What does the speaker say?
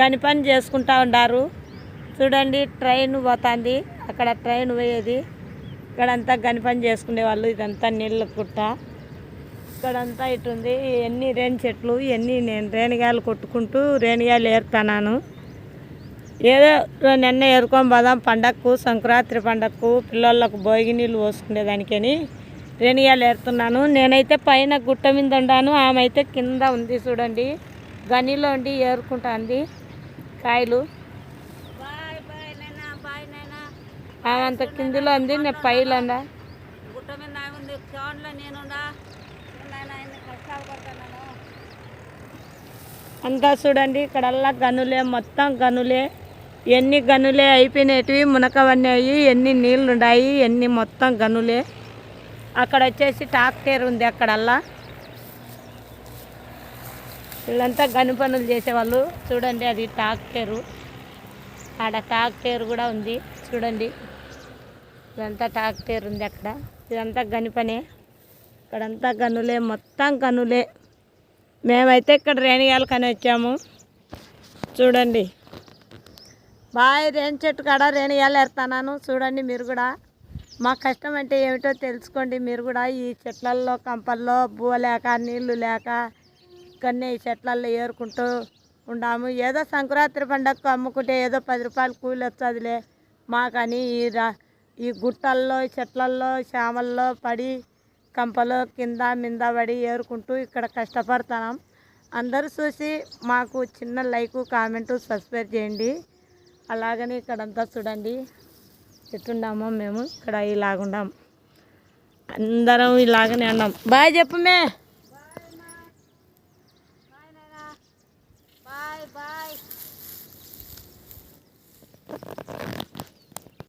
గని పని చేసుకుంటా ఉండారు. చూడండి ట్రైన్ పోతుంది. అక్కడ ట్రైన్ పోయేది. ఇక్కడంతా గని పని చేసుకునే వాళ్ళు. ఇదంతా నీళ్ళ కుట్ట ఇక్కడంతా ఇటుంది ఎన్ని రేణి చెట్లు ఎన్ని నేను రేణిగాయలు కొట్టుకుంటూ రేణిగాయలు ఏరుతున్నాను ఏదో నిన్న ఏరుకొని పోదాం పండగకు సంక్రాంతి పండగకు పిల్లలకు భోగి నీళ్ళు పోసుకునేదానికని రేణిగాయలు ఏరుతున్నాను. నేనైతే పైన గుట్ట మీద ఉండాను. ఆమె అయితే కింద ఉంది చూడండి. గనిలో ఉండి ఏరుకుంటుంది. కాయలు. బాయ్ బాయ్ అంత కిందిలో ఉంది నేను పైలో ఉండా గుట్ట మీద ఉంది నేనుండా అంతా చూడండి ఇక్కడల్లా గనులే మొత్తం గనులే. ఎన్ని గనులే అయిపోయినవి మునకవన్నీ అయ్యి ఎన్ని నీళ్ళు ఉన్నాయి ఎన్ని మొత్తం గనులే. అక్కడ వచ్చేసి టాక్టేర్ ఉంది అక్కడల్లా. వీళ్ళంతా గను పనులు చేసేవాళ్ళు. చూడండి అది టాక్టేరు ఆడ టాక్టేర్ కూడా ఉంది. చూడండి. ఇదంతా టాక్టేర్ ఉంది అక్కడ. ఇదంతా గని పనే. ఇక్కడంతా గనులే మొత్తం గనులే. మేమైతే ఇక్కడ రేణిగాలు కని వచ్చాము. చూడండి. బాయ్ రేణి చెట్టు కాడ రేణిగాలు ఎడతాను చూడండి మీరు కూడా. మా కష్టం అంటే ఏమిటో తెలుసుకోండి మీరు కూడా. ఈ చెట్లల్లో కంపల్లో బువ లేక నీళ్ళు లేక ఇక్కడనే ఈ చెట్లల్లో ఏరుకుంటూ ఉండాము. ఏదో సంక్రాంతి పండగకు అమ్ముకుంటే ఏదో పది రూపాయలు కూలి వస్తుందిలే. మాకని ఈ రా ఈ గుట్టల్లో చెట్లల్లో చేమల్లో పడి కంపలో కింద మింద పడి ఏరుకుంటూ ఇక్కడ కష్టపడుతున్నాం. అందరూ చూసి మాకు చిన్న లైకు కామెంటు సబ్స్క్రైబ్ చేయండి. అలాగని ఇక్కడంతా చూడండి. ఎట్టున్నామో మేము. ఇక్కడ ఇలాగుండాం అందరం ఇలాగనే ఉన్నాం. బాయ్ చెప్పమే